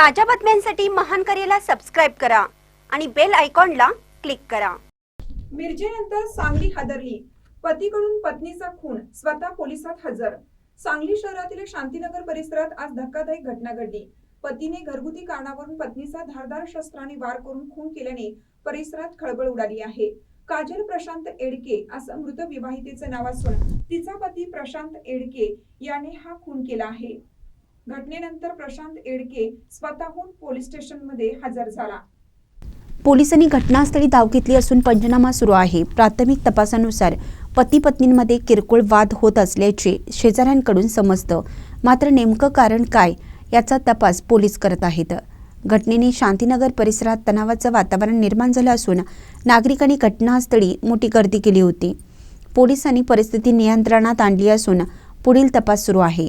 ताज्या बातम्यांसाठी महान करेला सबस्क्राईब करा आणि बेल आयकॉनला क्लिक करा. मिरजेनंतर सांगली हादरली. पतीकडून पत्नीचा खून स्वतः पोलिसात हजर. सांगली शहरातील शांतीनगर परिसरात आज धक्कादायक घटना घडली. पतीने घरगुती कारणावरून पत्नीचा धारदार शस्त्राने वार करून खून केल्याने परिसरात खळबळ उडाली आहे. काजल प्रशांत एडके असं मृत विवाहितेचं नाव असून तिचा पती प्रशांत एडके याने हा खून केला आहे. घटनेनंतर प्रशांत एडके स्वतःहून पोलीस स्टेशनमध्ये हजर झाला. पोलिसांनी घटनास्थळी धाव घेतली असून पंचनामा सुरू आहे. प्राथमिक तपासानुसार पती पत्नींमध्ये किरकोळ वाद होत असल्याचे शेजाऱ्यांकडून समजतं. मात्र नेमकं कारण काय याचा तपास पोलीस करत आहेत. घटनेने शांतीनगर परिसरात तणावाचं वातावरण निर्माण झालं असून नागरिकांनी घटनास्थळी मोठी गर्दी केली होती. पोलिसांनी परिस्थिती नियंत्रणात आणली असून पुढील तपास सुरू आहे.